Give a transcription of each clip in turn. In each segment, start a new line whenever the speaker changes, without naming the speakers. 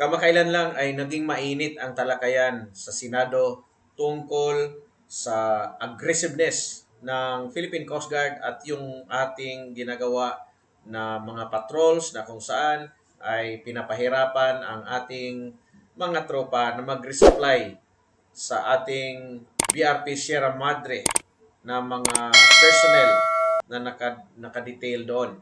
Kamakailan lang ay naging mainit ang talakayan sa Senado tungkol sa aggressiveness ng Philippine Coast Guard at yung ating ginagawa na mga patrols na kung saan ay pinapahirapan ang ating mga tropa na mag-resupply sa ating BRP Sierra Madre na mga personnel na naka, naka-detail doon.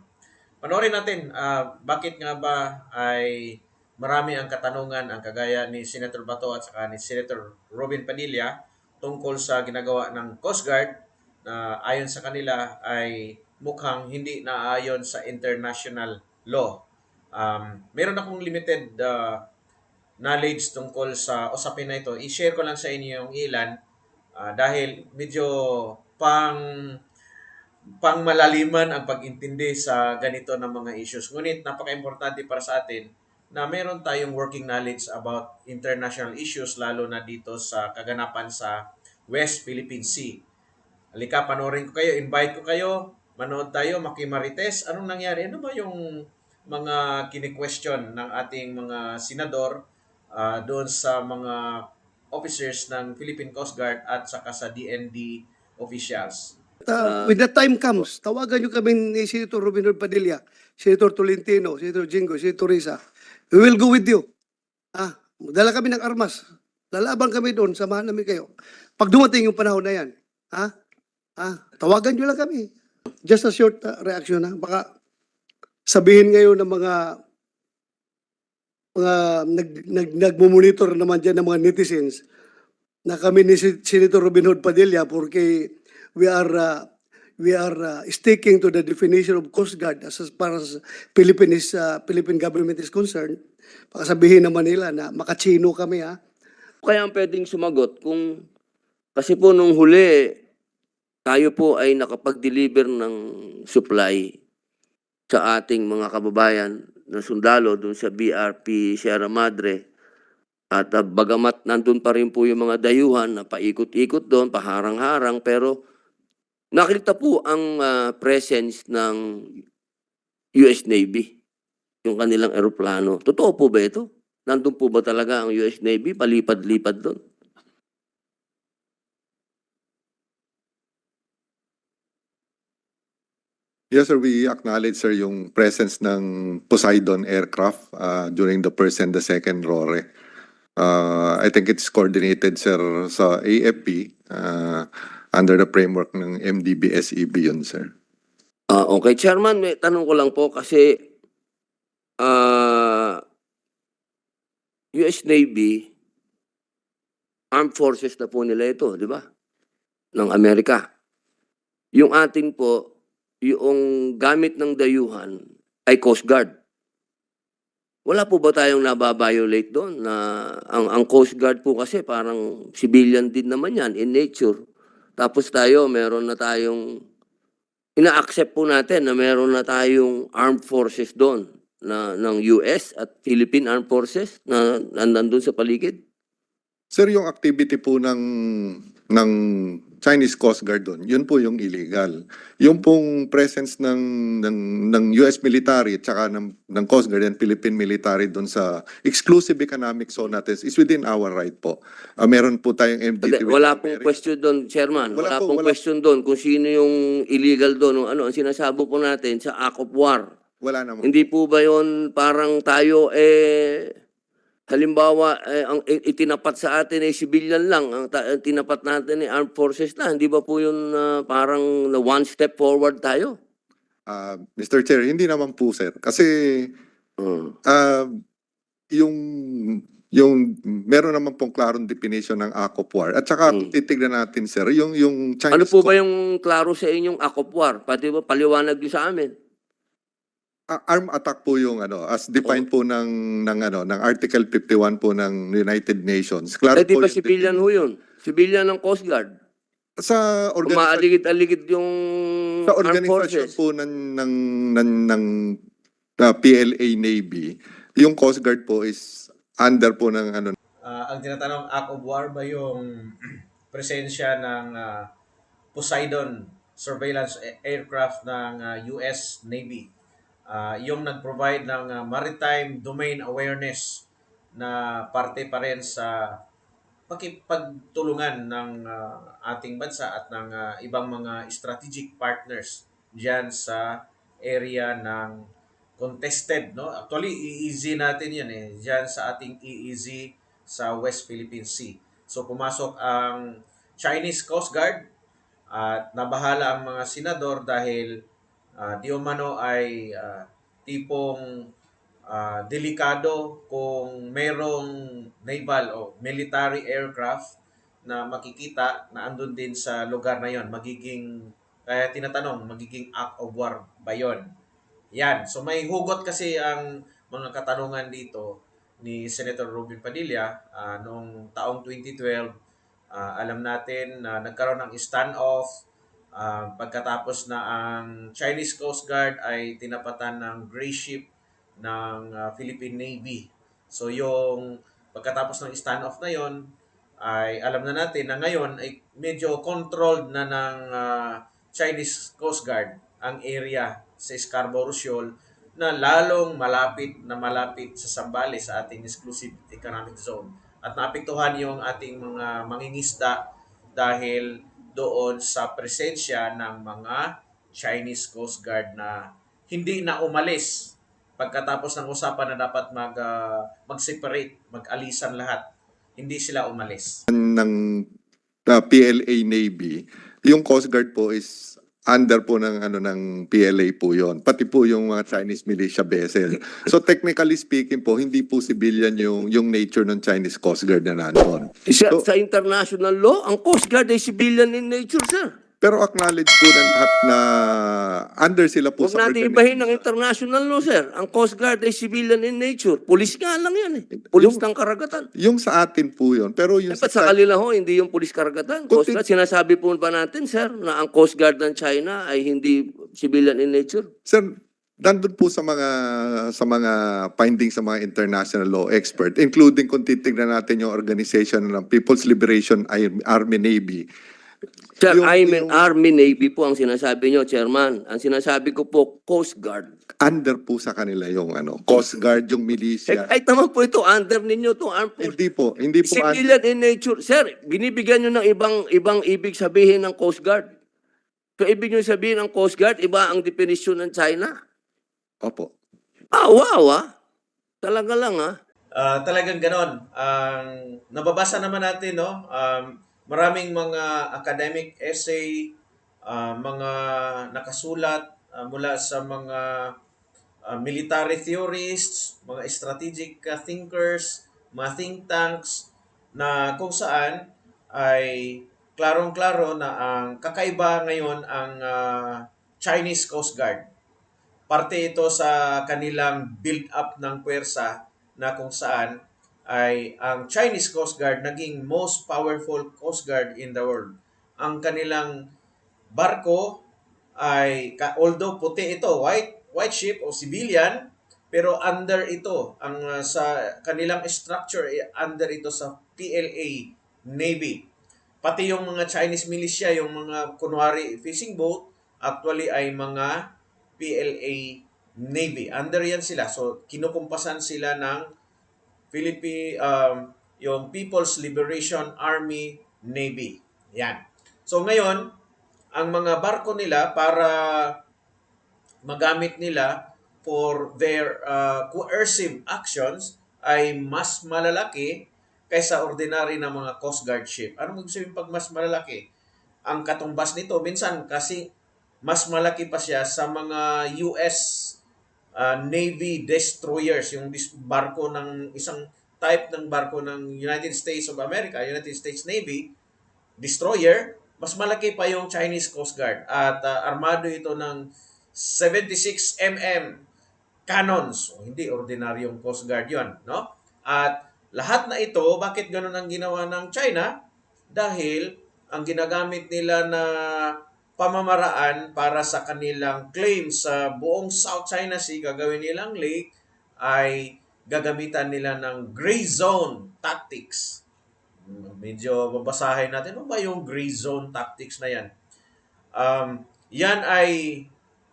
Panoorin natin ah, bakit nga ba ay marami ang katanungan ang kagaya ni Senator Bato at saka ni Senator Robin Padilla tungkol sa ginagawa ng Coast Guard na ayon sa kanila ay mukhang hindi naayon sa international law. Um, meron akong limited uh, knowledge tungkol sa usapin na ito. I-share ko lang sa inyo yung ilan ah, dahil medyo pang pang malaliman ang pag-intindi sa ganito ng mga issues. Ngunit napaka-importante para sa atin na meron tayong working knowledge about international issues lalo na dito sa kaganapan sa West Philippine Sea. Halika, panoorin ko kayo, invite ko kayo, manood tayo, makimarites. Anong nangyari? Ano ba yung mga kini-question ng ating mga senador ah, doon sa mga officers ng Philippine Coast Guard at saka sa DND officials?
Uh, when the time comes, tawagan nyo kami ni Senator Robin Padilla, Senator Tolentino, Senator Jingo, Senator Risa. We will go with you. Ah, dala kami ng armas. Lalaban kami doon, samahan namin kayo. Pag dumating yung panahon na yan, ha? Ah, tawagan nyo lang kami. Just a short uh, reaction ha. Baka sabihin ngayon ng mga mga nag, nag, nagmumonitor naman dyan ng mga netizens na kami ni Senator Robin Hood Padilla porque we are uh, we are uh, sticking to the definition of Coast Guard as, as far as Philippine uh, Philippine government is concerned. Baka sabihin naman nila na makachino kami ha.
Kaya ang pwedeng sumagot kung kasi po nung huli tayo po ay nakapag-deliver ng supply sa ating mga kababayan na sundalo dun sa BRP Sierra Madre. At ah, bagamat nandun pa rin po yung mga dayuhan na paikot-ikot doon, paharang-harang, pero nakita po ang ah, presence ng US Navy, yung kanilang eroplano. Totoo po ba ito? Nandun po ba talaga ang US Navy? Palipad-lipad doon.
Yes, sir. We acknowledge, sir, yung presence ng Poseidon aircraft uh, during the first and the second RORE. Uh, I think it's coordinated, sir, sa AFP uh, under the framework ng MDBSEB E yun, sir.
Ah, okay, Chairman, may tanong ko lang po kasi ah US Navy, armed forces na po nila ito, di ba? Ng Amerika. Yung atin po, yung gamit ng dayuhan ay Coast Guard. Wala po ba tayong nababiolate doon na ang, ang Coast Guard po kasi parang civilian din naman yan in nature. Tapos tayo, meron na tayong ina-accept po natin na meron na tayong armed forces doon na ng US at Philippine Armed Forces na, na nandun sa paligid.
Sir, yung activity po ng ng Chinese Coast Guard doon, yun po yung illegal. Yung pong presence ng ng, ng US military at saka ng, ng Coast Guard and Philippine military doon sa exclusive economic zone natin is within our right po. Ah, meron po tayong MDT.
wala pong question doon, Chairman.
Wala
Wala,
po,
pong
wala.
question doon kung sino yung illegal doon. Ano, ang sinasabo po natin sa Act of War.
Wala naman.
Hindi po ba yon parang tayo eh halimbawa eh, ang itinapat sa atin ay civilian lang ang ta- tinapat natin ay armed forces na hindi ba po yun ah, parang na one step forward tayo?
Ah, Mr. Chair, hindi naman po, sir. Kasi
Hmm.
ah, yung yung meron naman pong klarong definition ng Act of War. At saka
Mm.
titignan natin, sir, yung yung Chinese
Ano po ba yung klaro sa inyong Act of War? Pati ba paliwanag niyo sa amin?
Ah, arm attack po yung ano as defined po ng ng ano ng Article 51 po ng United Nations. Klaro
Eh di
po
ba
yung
civilian ho yun? Civilian ng Coast Guard.
sa
Umaaligid-aligid yung
sa
forces.
po ng ng ng, ng uh, PLA Navy, yung Coast Guard po is under po ng ano
Ah, ang tinatanong act of war ba yung presensya ng ah, Poseidon surveillance aircraft ng ah, US Navy. Ah, yung nag-provide ng ah, maritime domain awareness na parte pa rin sa pakipagtulungan ng ah, ating bansa at ng ah, ibang mga strategic partners diyan sa area ng contested no? Actually EEZ natin yan eh. Diyan sa ating EEZ sa West Philippine Sea. So pumasok ang Chinese Coast Guard at nabahala ang mga senador dahil ah, di umano ay ah, tipong ah, delikado kung merong naval o military aircraft na makikita na andun din sa lugar na yon magiging kaya tinatanong magiging act of war ba yon yan. So may hugot kasi ang mga katanungan dito ni Senator Robin Padilla. Ah, noong taong 2012 Ah, alam natin na nagkaroon ng standoff ah, pagkatapos na ang Chinese Coast Guard ay tinapatan ng gray ship ng ah, Philippine Navy. So yung pagkatapos ng standoff na yon ay alam na natin na ngayon ay medyo controlled na ng ah, Chinese Coast Guard ang area sa Scarborough Shoal na lalong malapit na malapit sa Sambales sa ating exclusive economic zone at naapektuhan yung ating mga mangingisda dahil doon sa presensya ng mga Chinese Coast Guard na hindi na umalis pagkatapos ng usapan na dapat mag ah, mag-separate, mag-alisan lahat. Hindi sila umalis.
ng uh, PLA Navy, yung Coast Guard po is under po ng ano ng PLA po yon pati po yung mga Chinese militia vessel. So technically speaking po hindi po civilian yung yung nature ng Chinese Coast Guard na nandoon
Sa,
So-
sa international law, ang Coast Guard ay civilian in nature, sir.
Pero acknowledge po ng lahat na under sila po
Huwag
sa
natin ibahin ng international law, sir. Ang Coast Guard ay civilian in nature. Pulis nga lang yan eh. Pulis ng karagatan.
yung sa atin po yon pero yung
Dapat sa kanila ho, hindi yung pulis karagatan. Coast Guard, sinasabi po ba natin, sir, na ang Coast Guard ng China ay hindi civilian in nature?
Sir, nandun po sa mga sa mga findings sa mga international law expert, including kung titignan natin yung organization ng People's Liberation Army Navy.
Sir,
Yung-
I mean
yung-
Army Navy po ang sinasabi nyo, Chairman. Ang sinasabi ko po, Coast Guard.
Under po sa kanila yung ano, Coast Guard, yung
Eh,
militia.
kahit naman po ito, under ninyo to Armed Forces.
Hindi po, hindi po. un-
Civilian in nature. Sir, binibigyan nyo ng ibang ibang ibig sabihin ng Coast Guard. So, ibig nyo sabihin ng Coast Guard, iba ang definition ng China.
Opo.
Ah, wow ah. Talaga lang ah.
Ah, talagang ganon. Ang nababasa naman natin, no? Um, maraming mga academic essay, ah, mga nakasulat ah, mula sa mga ah, military theorists, mga strategic thinkers, mga think tanks, na kung saan ay klarong-klaro na ang kakaiba ngayon ang ah, Chinese Coast Guard. Parte ito sa kanilang build-up ng puwersa na kung saan ay ang Chinese Coast Guard naging most powerful Coast Guard in the world. Ang kanilang barko ay although puti ito, white white ship o civilian, pero under ito ang uh, sa kanilang structure under ito sa PLA Navy. Pati yung mga Chinese militia, yung mga kunwari fishing boat, actually ay mga PLA Navy. Under yan sila. So, kinukumpasan sila ng Philippine, um, yung People's Liberation Army Navy. Yan. So, ngayon, ang mga barko nila para magamit nila for their uh, coercive actions ay mas malalaki kaysa ordinary na mga Coast Guard ship. Ano mo sabihin pag mas malalaki? Ang katumbas nito, minsan kasi mas malaki pa siya sa mga US uh, Navy destroyers, yung barko ng isang type ng barko ng United States of America, United States Navy, destroyer, mas malaki pa yung Chinese Coast Guard. At uh, armado ito ng 76 mm cannons. O, hindi ordinaryong Coast Guard yon, no? At lahat na ito, bakit ganun ang ginawa ng China? Dahil ang ginagamit nila na pamamaraan para sa kanilang claim sa buong South China Sea, gagawin nilang lake, ay gagamitan nila ng gray zone tactics. Medyo babasahin natin, ano ba yung gray zone tactics na yan? Um, yan ay,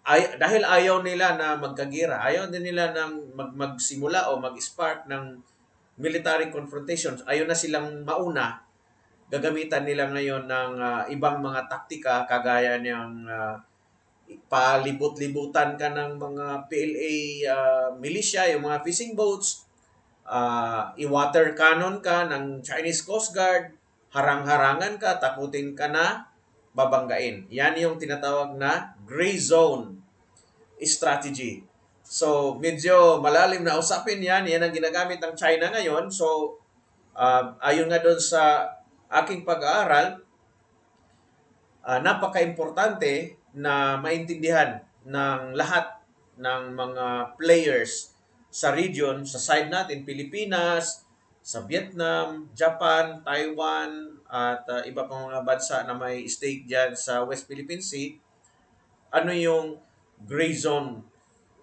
ay dahil ayaw nila na magkagira, ayaw din nila ng mag, magsimula o mag-spark ng military confrontations. Ayaw na silang mauna. Gagamitan nila ngayon ng ah, ibang mga taktika kagaya ng ah, palibot-libutan ka ng mga PLA ah, militia, yung mga fishing boats, ah, i-water cannon ka ng Chinese Coast Guard, harang-harangan ka, takutin ka na, babanggain. Yan yung tinatawag na gray zone strategy. So, medyo malalim na usapin yan. Yan ang ginagamit ng China ngayon. So, ah, ayon nga doon sa aking pag-aaral, ah, napaka-importante na maintindihan ng lahat ng mga players sa region, sa side natin, Pilipinas, sa Vietnam, Japan, Taiwan, at ah, iba pang mga bansa na may stake dyan sa West Philippine Sea, ano yung gray zone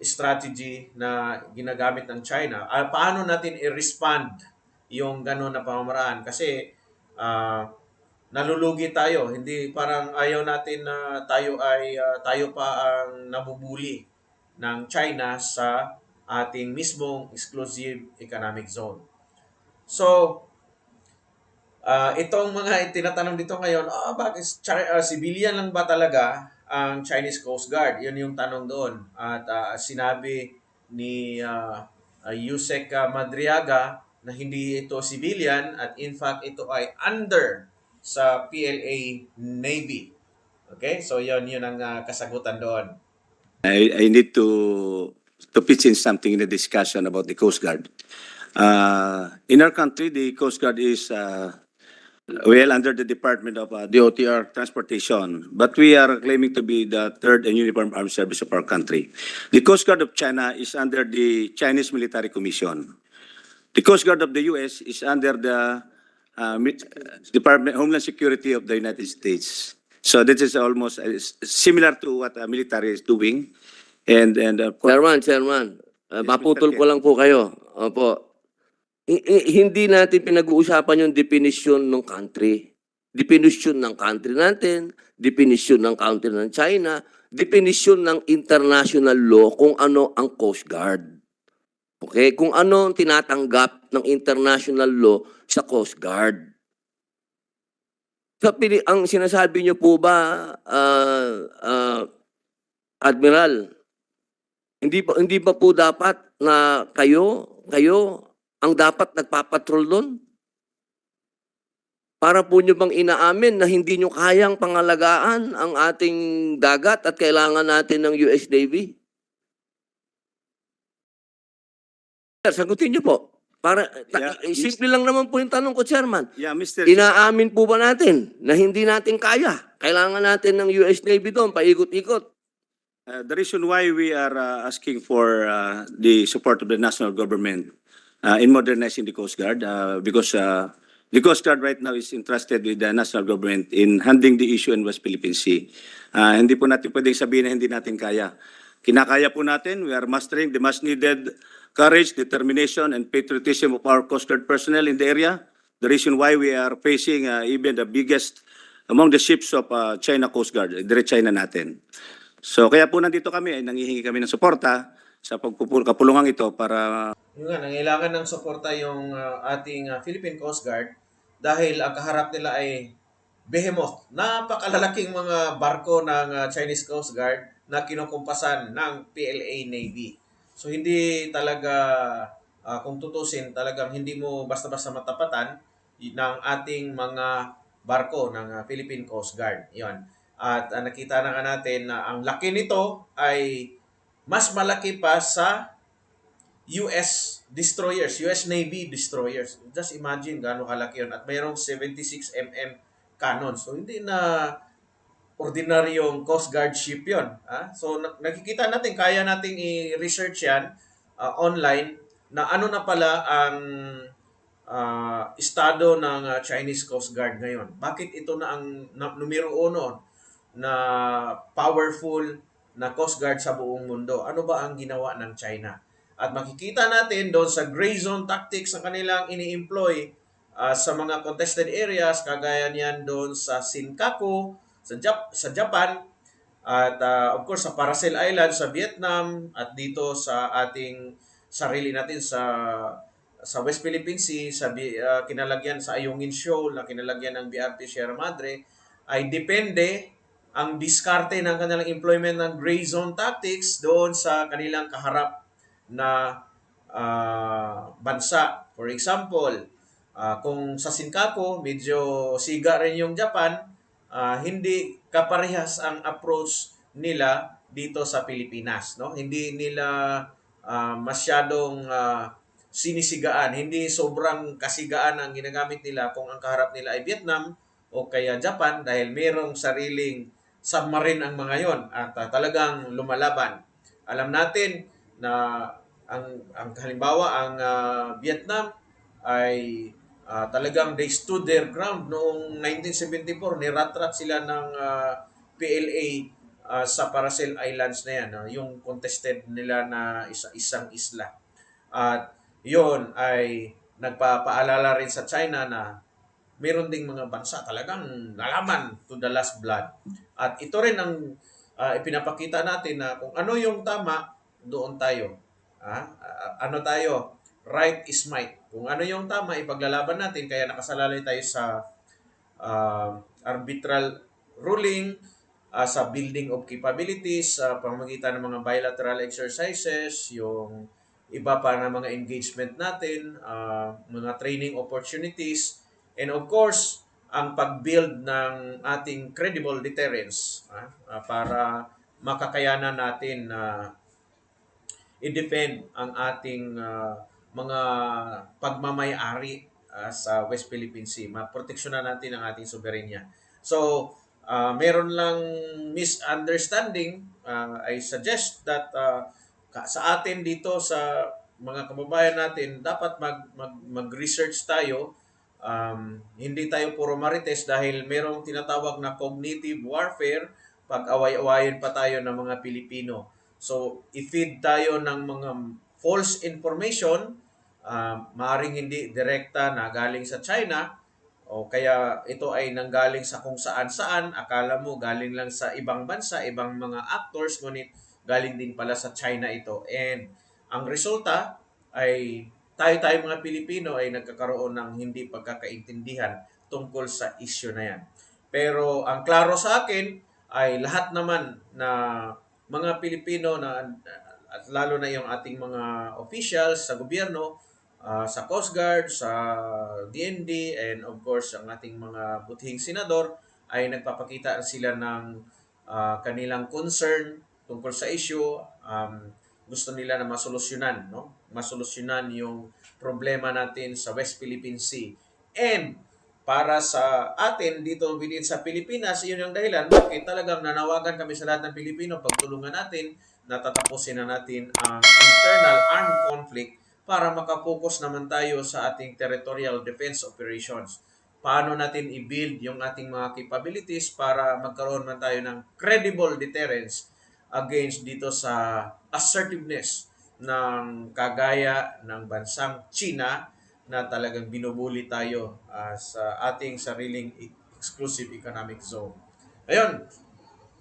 strategy na ginagamit ng China. Ah, paano natin i-respond yung gano'n na pamamaraan? Kasi ah, nalulugi tayo. Hindi parang ayaw natin na tayo ay ah, tayo pa ang nabubuli ng China sa ating mismong exclusive economic zone. So, ah itong mga tinatanong dito ngayon, ah, bakit ah, civilian lang ba talaga ang Chinese Coast Guard? Yun yung tanong doon. At ah, sinabi ni ah, ah, Yusek Madriaga na hindi ito civilian at in fact ito ay under sa PLA Navy. Okay? So yun yun ang ah, kasagutan doon.
I, I need to to pitch in something in the discussion about the Coast Guard. Uh, in our country, the Coast Guard is uh, well under the Department of uh, DOTR Transportation, but we are claiming to be the third and uniform armed service of our country. The Coast Guard of China is under the Chinese Military Commission. The Coast Guard of the U.S. is under the uh, Department Homeland Security of the United States. So this is almost uh, similar to what uh, military is doing. And, and uh,
Chairman, Chairman, uh,
Yes,
maputol ko lang po kayo. Opo. I- hindi natin pinag-uusapan yung definition ng country. Definition ng country natin, definition ng country ng China, definition ng international law kung ano ang Coast Guard. Okay? Kung ano ang tinatanggap ng international law sa Coast Guard. Sa pili- ang sinasabi niyo po ba, ah, ah, Admiral, hindi ba hindi ba po dapat na kayo kayo ang dapat nagpapatrol doon? Para po nyo bang inaamin na hindi nyo kayang pangalagaan ang ating dagat at kailangan natin ng US Navy? Sir, sagutin nyo po. Para, ta-
Yeah,
simple lang naman po yung tanong ko, Chairman.
yeah, Mr.
Inaamin po ba natin na hindi natin kaya? Kailangan natin ng US Navy doon, paikot-ikot.
Uh, the reason why we are uh, asking for uh, the support of the national government uh, in modernizing the Coast Guard, uh, because uh, the Coast Guard right now is entrusted with the national government in handling the issue in West Philippine Sea. Uh, hindi po natin pwedeng sabihin na hindi natin kaya. Kinakaya po natin. We are mastering the much needed courage, determination, and patriotism of our Coast Guard personnel in the area. The reason why we are facing uh, even the biggest among the ships of uh, China Coast Guard, dire China natin. So kaya po nandito kami, ay nangihingi kami ng suporta sa pagpupul kapulungan ito para
Yung nga, nangailangan ng suporta yung ah, ating ah, Philippine Coast Guard dahil ang kaharap nila ay behemoth. Napakalalaking mga barko ng ah, Chinese Coast Guard na kinukumpasan ng PLA Navy. So hindi talaga, ah, kung tutusin, talagang hindi mo basta-basta matapatan ng ating mga barko ng ah, Philippine Coast Guard. Yon. At ah, nakita na natin na ang laki nito ay mas malaki pa sa US destroyers, US Navy destroyers. Just imagine gaano kalaki yun. At mayroong 76 mm cannon. So, hindi na ordinaryong Coast Guard ship yun. Ah? So, na- nakikita natin, kaya nating i-research yan ah, online na ano na pala ang ah, estado ng ah, Chinese Coast Guard ngayon. Bakit ito na ang na, numero uno na powerful na Coast Guard sa buong mundo? Ano ba ang ginawa ng China? At makikita natin doon sa gray zone tactics na kanilang ini-employ ah, sa mga contested areas, kagaya niyan doon sa Senkaku, sa, Jap- sa Japan, at ah, of course sa Paracel Island sa Vietnam, at dito sa ating sarili natin sa sa West Philippine Sea, sa ah, kinalagyan sa Ayungin Shoal na kinalagyan ng BRP Sierra Madre, ay depende ang diskarte ng kanilang employment ng gray zone tactics doon sa kanilang kaharap na ah, bansa. For example, ah, kung sa Sinkaku, medyo siga rin yung Japan, ah, hindi kaparehas ang approach nila dito sa Pilipinas. No? Hindi nila ah, masyadong ah, sinisigaan, hindi sobrang kasigaan ang ginagamit nila kung ang kaharap nila ay Vietnam o kaya Japan dahil merong sariling submarine ang mga yon at ah, talagang lumalaban. Alam natin na ang ang halimbawa ang ah, Vietnam ay ah, talagang they stood their ground noong 1974 niratrat sila ng ah, PLA ah, sa Paracel Islands na yan ah, yung contested nila na isa isang isla at yon ay nagpapaalala rin sa China na meron ding mga bansa talagang nalaman to the last blood. At ito rin ang ah, ipinapakita natin na kung ano yung tama, doon tayo. Ah, ano tayo? Right is might. Kung ano yung tama, ipaglalaban natin. Kaya nakasalalay tayo sa ah, arbitral ruling, ah, sa building of capabilities, sa pamamagitan ng mga bilateral exercises, yung iba pa na mga engagement natin, ah, mga training opportunities, and of course, ang pag-build ng ating credible deterrence ah, ah, para makakayanan natin na i-defend ang ating ah, mga pagmamayari ah, sa West Philippine Sea. Maproteksyonan natin ang ating soberenya. So, ah, meron lang misunderstanding. Ah, I suggest that ka- sa atin dito sa mga kababayan natin, dapat mag, mag, mag-research tayo. Um, hindi tayo puro marites dahil merong tinatawag na cognitive warfare pag away-awayin pa tayo ng mga Pilipino. So, i-feed tayo ng mga false information, uh, maaring hindi direkta na galing sa China, o kaya ito ay nanggaling sa kung saan-saan, akala mo galing lang sa ibang bansa, ibang mga actors, ngunit galing din pala sa China ito. And ang resulta ay tayo-tayo mga Pilipino ay nagkakaroon ng hindi pagkakaintindihan tungkol sa issue na yan. Pero ang klaro sa akin ay lahat naman na mga Pilipino na at lalo na yung ating mga officials sa gobyerno, ah, sa Coast Guard, sa DND, and of course ang ating mga butihing senador ay nagpapakita sila ng ah, kanilang concern tungkol sa issue. Um, gusto nila na masolusyonan, no? Masolusyonan yung problema natin sa West Philippine Sea. And para sa atin dito within sa Pilipinas, yun yung dahilan bakit talagang nanawagan kami sa lahat ng Pilipino pagtulungan natin na tatapusin na natin ang internal armed conflict para makapokus naman tayo sa ating territorial defense operations. Paano natin i-build yung ating mga capabilities para magkaroon man tayo ng credible deterrence against dito sa assertiveness ng kagaya ng bansang China na talagang binubuli tayo ah, sa ating sariling e- exclusive economic zone. Ayun,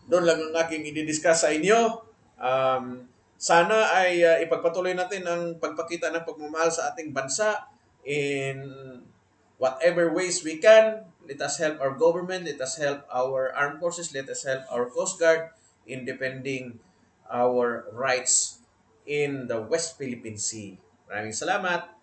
doon lang ang aking i-discuss sa inyo. Um, sana ay ah, ipagpatuloy natin ang pagpakita ng pagmamahal sa ating bansa in whatever ways we can. Let us help our government, let us help our armed forces, let us help our Coast Guard in defending our rights in the West Philippine Sea. Maraming salamat.